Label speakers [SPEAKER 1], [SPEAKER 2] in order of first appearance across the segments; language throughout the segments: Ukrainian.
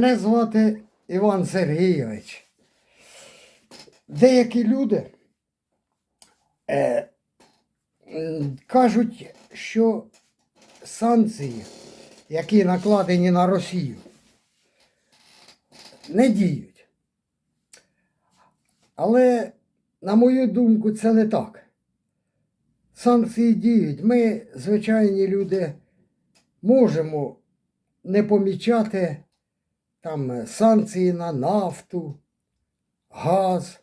[SPEAKER 1] Мене звати Іван Сергійович. Деякі люди е, кажуть, що санкції, які накладені на Росію, не діють. Але, на мою думку, це не так. Санкції діють. Ми, звичайні люди, можемо не помічати там е, санкції на нафту, газ,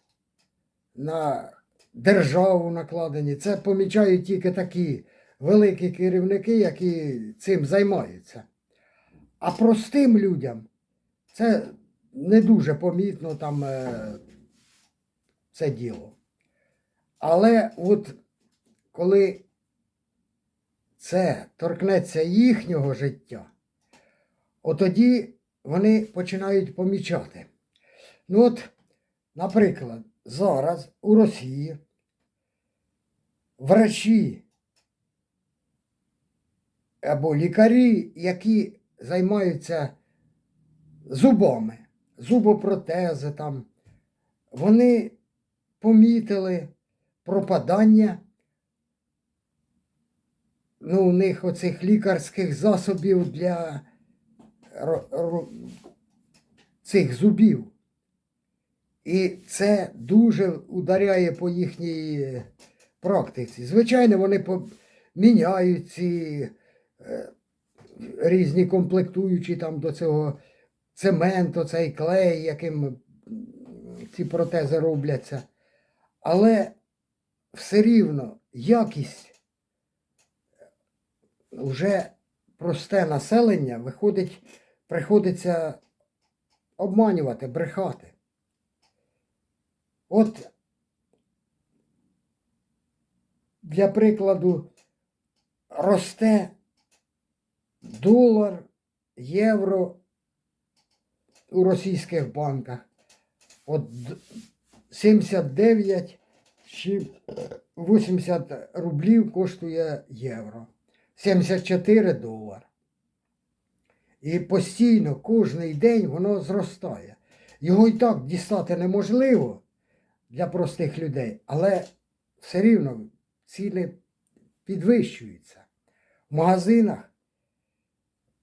[SPEAKER 1] на державу накладені. Це помічають тільки такі великі керівники, які цим займаються. А простим людям це не дуже помітно там е, це діло. Але от коли це торкнеться їхнього життя, отоді вони починають помічати. Ну от, наприклад, зараз у Росії врачі або лікарі, які займаються зубами, зубопротези там, вони помітили пропадання ну, у них оцих лікарських засобів для цих зубів. І це дуже ударяє по їхній практиці. Звичайно, вони міняють ці е, різні комплектуючі там до цього цементу, цей клей, яким ці протези робляться. Але все рівно якість вже просте населення виходить, приходиться обманювати, брехати. От для прикладу росте долар, євро у російських банках. От 79 чи 80 рублів коштує євро. 74 долар. І постійно, кожний день воно зростає. Його і так дістати неможливо для простих людей, але все рівно ціни підвищуються. В магазинах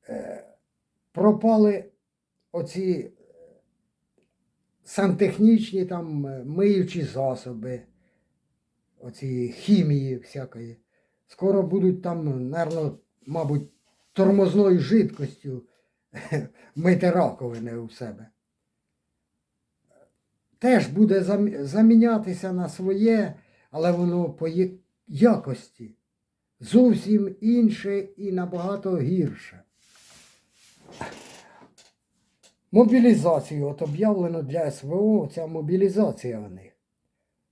[SPEAKER 1] е, пропали оці е, сантехнічні там е, миючі засоби, оці хімії всякої. Скоро будуть там, мабуть, тормозною жидкостю мити раковини у себе. Теж буде замінятися на своє, але воно по якості зовсім інше і набагато гірше. Мобілізацію от об'явлено для СВО, ця мобілізація в них.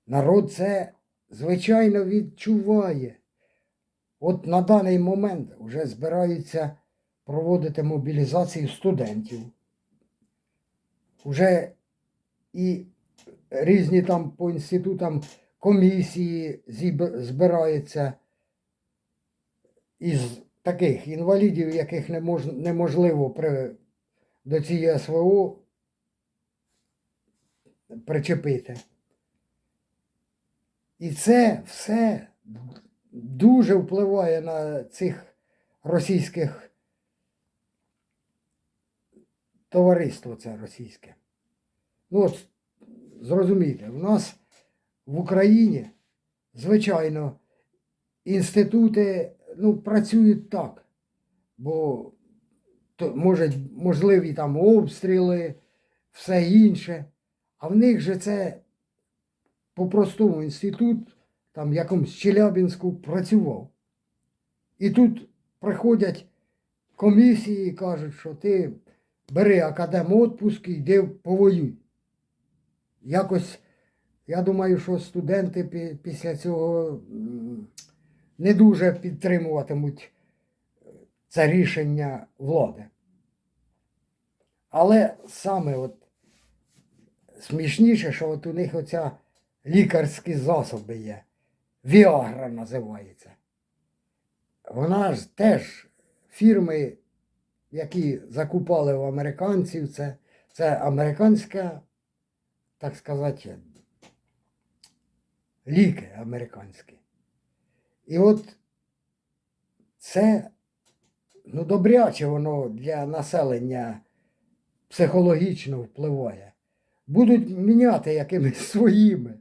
[SPEAKER 1] Народ це, звичайно, відчуває. От на даний момент вже збираються проводити мобілізацію студентів. Уже і різні там по інститутам комісії збираються із таких інвалідів, яких не мож, неможливо при, до цієї СВО причепити. І це все дуже впливає на цих російських товариство це російське. Ну от, зрозумійте, в нас в Україні, звичайно, інститути ну, працюють так, бо то, може, можливі там обстріли, все інше. А в них же це по-простому інститут, там якомусь Челябінську працював. І тут приходять комісії і кажуть, що ти бери академ отпуск і йди повоюй. Якось, я думаю, що студенти після цього не дуже підтримуватимуть це рішення влади. Але саме от смішніше, що от у них оця лікарські засоби є. Віагра називається. Вона ж теж фірми які закупали у американців, це, це американська, так сказати, ліки американські. І от це ну, добряче воно для населення психологічно впливає. Будуть міняти якимись своїми,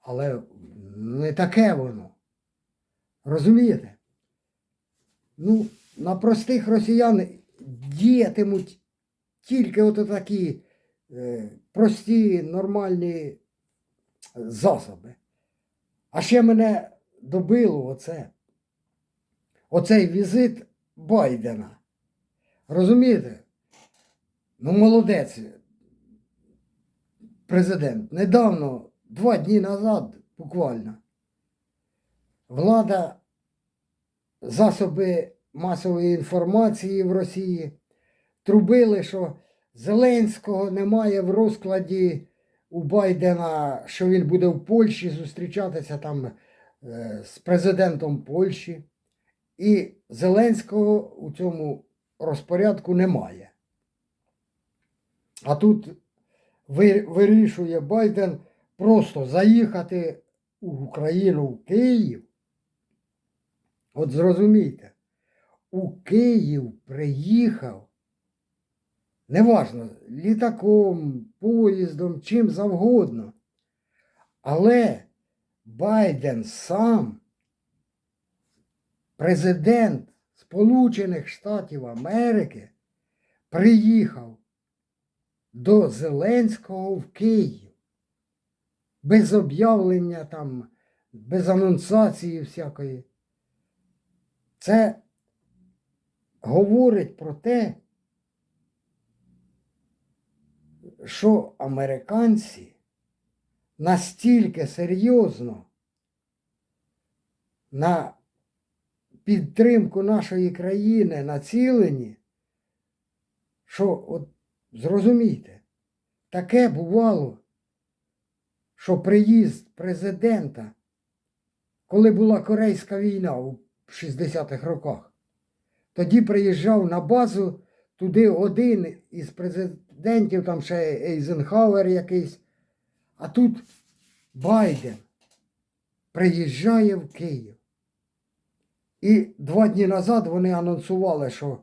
[SPEAKER 1] але не таке воно. Розумієте? Ну, на простих росіян діятимуть тільки от такі е, прості, нормальні засоби. А ще мене добило оце. Оцей візит Байдена. Розумієте? Ну, молодець. Президент. Недавно, два дні назад, буквально, влада, засоби масової інформації в Росії трубили, що Зеленського немає в розкладі у Байдена, що він буде в Польщі зустрічатися там е, з президентом Польщі. І Зеленського у цьому розпорядку немає. А тут вирішує Байден просто заїхати в Україну в Київ. От зрозумійте, у Київ приїхав, неважно, літаком, поїздом, чим завгодно. Але Байден сам, президент Сполучених Штатів Америки, приїхав до Зеленського в Київ. Без об'явлення там, без анонсації всякої. Це говорить про те, що американці настільки серйозно на підтримку нашої країни націлені, що от зрозумійте, таке бувало, що приїзд президента, коли була Корейська війна у 60-х роках, тоді приїжджав на базу туди один із президентів, там ще Ейзенхауер якийсь, а тут Байден приїжджає в Київ. І два дні назад вони анонсували, що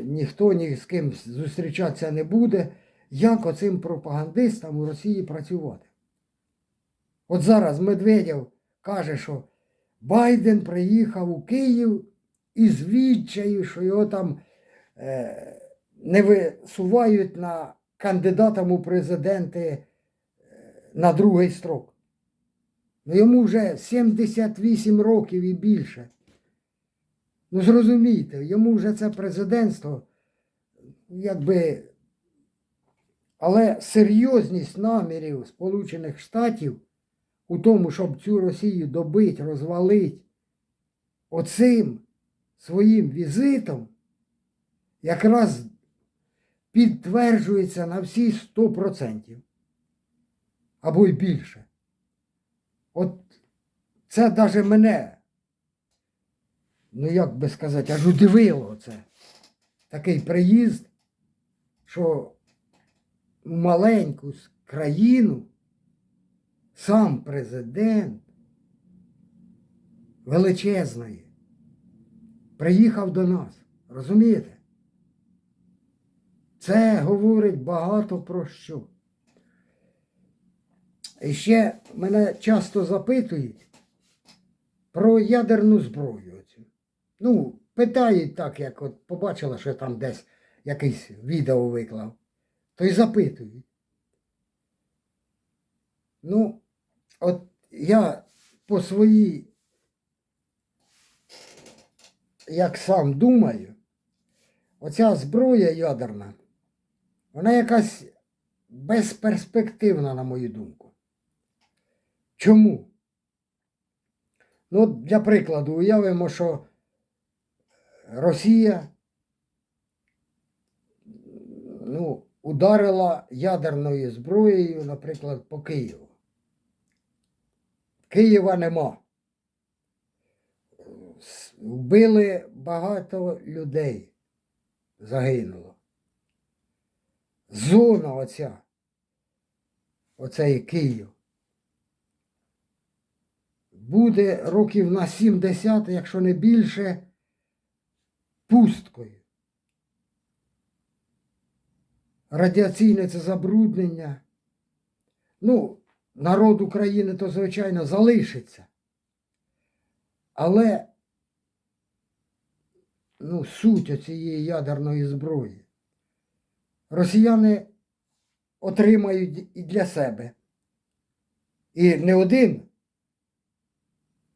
[SPEAKER 1] ніхто ні з ким зустрічатися не буде, як оцим пропагандистам у Росії працювати. От зараз Медведєв каже, що Байден приїхав у Київ із відчаю, що його там е, не висувають на кандидатам у президенти е, на другий строк. Ну, йому вже 78 років і більше. Ну, зрозумійте, йому вже це президентство, якби. Але серйозність намірів Сполучених Штатів у тому, щоб цю Росію добить, розвалить, оцим своїм візитом якраз підтверджується на всі 100%. Або й більше. От це навіть мене ну як би сказати, аж удивило це. Такий приїзд, що маленьку країну сам президент величезної приїхав до нас. Розумієте? Це говорить багато про що. І ще мене часто запитують про ядерну зброю. Ну, питають так, як от побачила, що там десь якийсь відео виклав, то й запитують. Ну, от я по своїй, як сам думаю, оця зброя ядерна, вона якась безперспективна, на мою думку. Чому? Ну, для прикладу, уявимо, що Росія ну, ударила ядерною зброєю, наприклад, по Києву. Києва нема. Вбили багато людей. загинуло. Зона оця, оцей Київ, буде років на 70, якщо не більше, пусткою. Радіаційне це забруднення. Ну, народ України то, звичайно, залишиться. Але ну, суть цієї ядерної зброї. Росіяни отримають і для себе. І не один,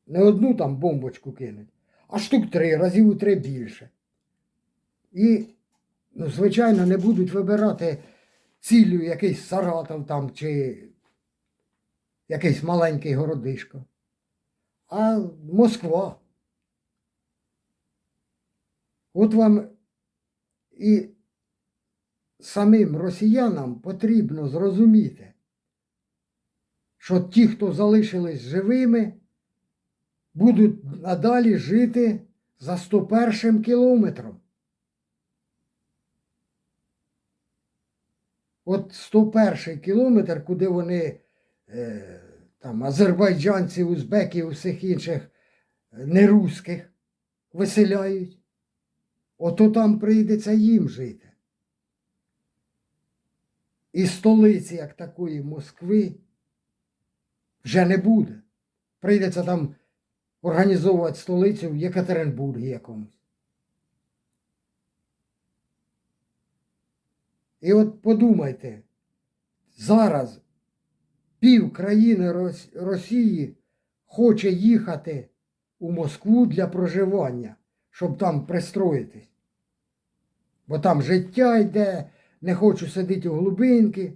[SPEAKER 1] не одну там бомбочку кинуть, а штук три, разів у три більше. І, ну, звичайно, не будуть вибирати цілю якийсь Саратов там чи якийсь маленький городишко. А Москва. От вам і самим росіянам потрібно зрозуміти, що ті, хто залишились живими, будуть надалі жити за 101 кілометром. От 101 кілометр, куди вони, там, азербайджанці, узбеки, усіх інших е, нерусських виселяють, ото там прийдеться їм жити. І столиці, як такої Москви, вже не буде. Прийдеться там організовувати столицю в Єкатеринбургі якомусь. І от подумайте, зараз пів країни Росії хоче їхати у Москву для проживання, щоб там пристроїтись. Бо там життя йде, не хочу сидіти у глибинки,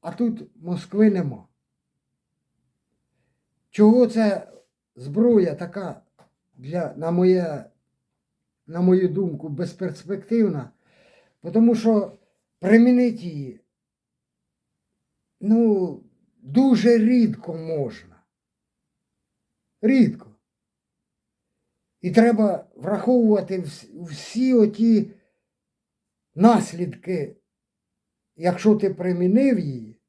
[SPEAKER 1] а тут Москви нема. Чого це зброя така, для, на, моє, на мою думку, безперспективна? Тому що примінити її ну, дуже рідко можна. Рідко. І треба враховувати всі оті наслідки, якщо ти примінив її,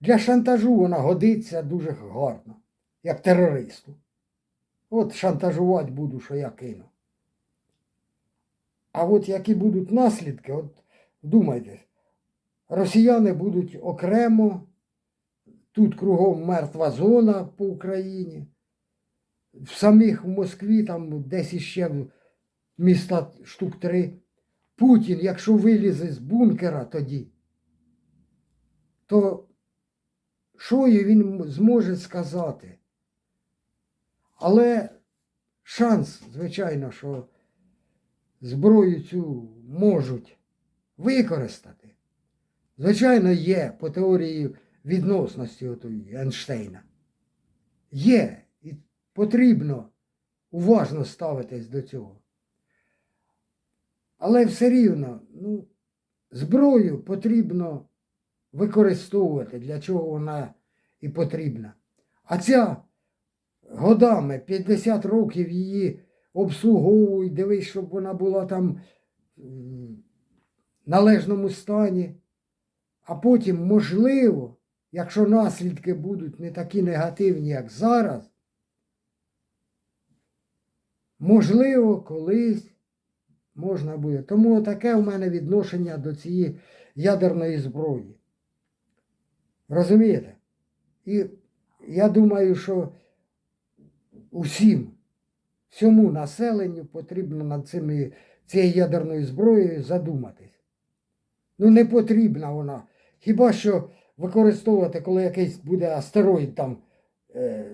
[SPEAKER 1] для шантажу вона годиться дуже гарно, як терористу. От шантажувати буду, що я кину. А от які будуть наслідки, от Думайте, росіяни будуть окремо, тут кругом мертва зона по Україні, в самих в Москві, там десь іще міста штук три. Путін, якщо вилізе з бункера тоді, то що він зможе сказати? Але шанс, звичайно, що зброю цю можуть використати. Звичайно, є по теорії відносності отої Ейнштейна. Є, і потрібно уважно ставитись до цього. Але все рівно, ну, зброю потрібно використовувати, для чого вона і потрібна. А ця годами 50 років її обслуговують, дивись, щоб вона була там м, належному стані, а потім, можливо, якщо наслідки будуть не такі негативні, як зараз, можливо, колись можна буде. Тому таке в мене відношення до цієї ядерної зброї. Розумієте? І я думаю, що усім, всьому населенню потрібно над цими, цією ядерною зброєю задуматись. Ну, не потрібна вона. Хіба що використовувати, коли якийсь буде астероїд там е,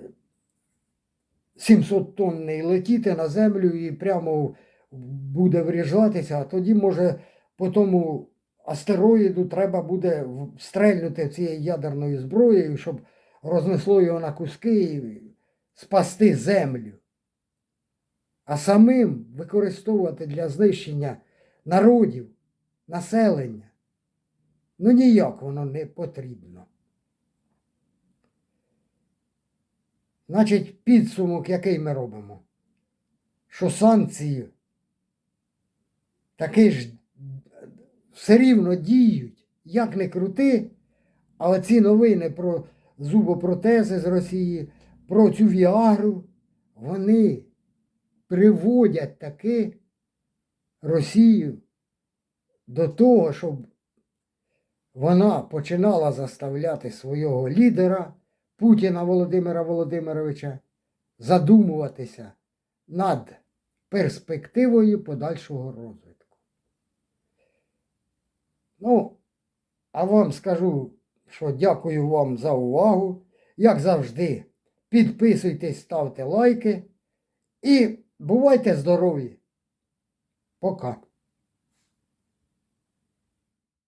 [SPEAKER 1] 700 тонний летіти на землю і прямо буде вріжатися, а тоді може по тому астероїду треба буде стрельнути цією ядерною зброєю, щоб рознесло його на куски і спасти землю. А самим використовувати для знищення народів, населення. Ну ніяк воно не потрібно. Значить, підсумок, який ми робимо? Що санкції таки ж все рівно діють, як не крути, але ці новини про зубопротези з Росії, про цю Віагру, вони приводять таки Росію до того, щоб вона починала заставляти свого лідера Путіна Володимира Володимировича задумуватися над перспективою подальшого розвитку. Ну, а вам скажу, що дякую вам за увагу. Як завжди, підписуйтесь, ставте лайки і бувайте здорові. Пока.